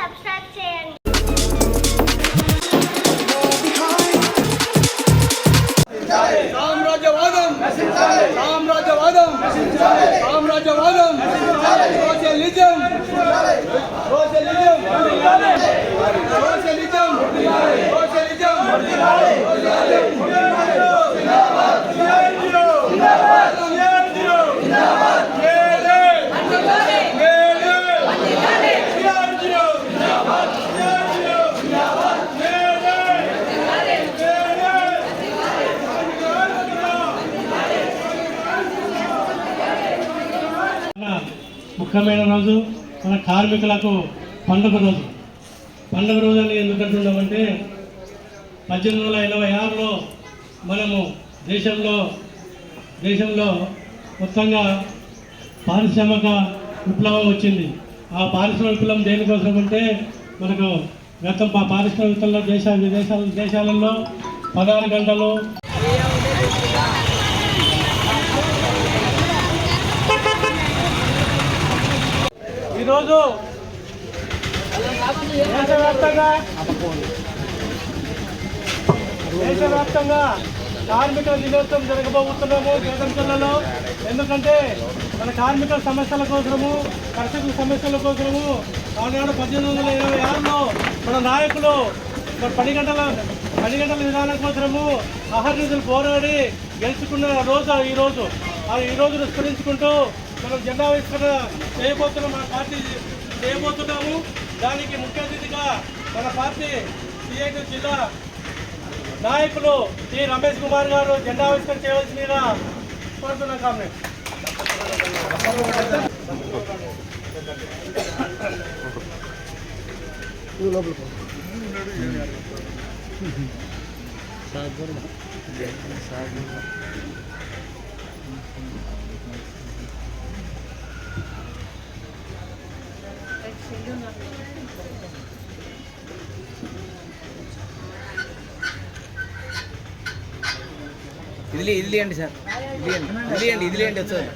subscribe ముఖ్యమైన రోజు మన కార్మికులకు పండుగ రోజు. పండుగ రోజు అని ఎందుకు అంటున్నామంటే పద్దెనిమిది వందల ఎనభై ఆరులో మనము దేశంలో దేశంలో మొత్తంగా పారిశ్రామిక విప్లవం వచ్చింది. ఆ పారిశ్రామిక విప్లవం దేనికోసం అంటే మనకు గతం పా- పారిశ్రామిక విప్లవంలో దేశ విదేశాల దేశాలలో పదహారు గంటలు ఈరోజు దేశవ్యాప్తంగా దేశవ్యాప్తంగా కార్మికుల దినోత్సవం జరగబోతున్నాము జగన్పల్లలో ఎందుకంటే మన కార్మికుల సమస్యల కోసము కర్షకుల సమస్యల కోసము ఆనాడు పద్దెనిమిది వందల ఇరవై ఆరులో మన నాయకులు మన పది గంటల పది గంటల విధానం కోసము అహర్నిధులు పోరాడి గెలుచుకున్న రోజు ఈరోజు. రోజు ఆ ఈ స్మరించుకుంటూ మనం జెండా ఆవిష్కరణ చేయబోతున్నాం మన పార్టీ చేయబోతున్నాము. దానికి ముఖ్య అతిథిగా మన పార్టీ సిఐటి జిల్లా నాయకులు టి రమేష్ కుమార్ గారు జెండా ఆవిష్కరణ చేయవలసిందిగా కోరుతున్నాం కామెంట్ ఇదిలే ఇదిలే అండి సార్. ఇదిలేయండి ఇదిలేయండి ఇదిలేయండి వచ్చారు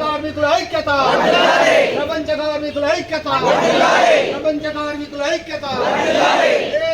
కార్మికుల ఐక్యత ప్రపంచ కార్మికుల ఐక్యత. ప్రపంచ కార్మికుల ఐక్యత. ఏ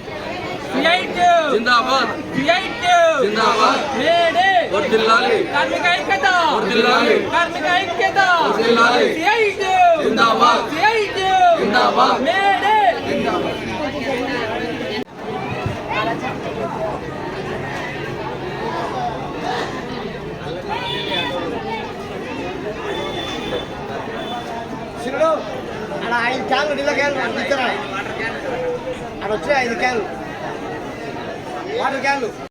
జిందాబాద్. జిందాబాద్. వర్ధిల్లాలి కార్మిక ఐక్యత. వర్ధిల్లాలి కార్మిక ఐక్యత. వర్ధిల్లాలి జిందాబాద్. జిందాబాద్. మేడే అలా ఐదు క్యాన్లు నీళ్ళ క్యాన్లు అక్కడ వచ్చి ఐదు క్యాన్లు. వాటర్ క్యాన్లు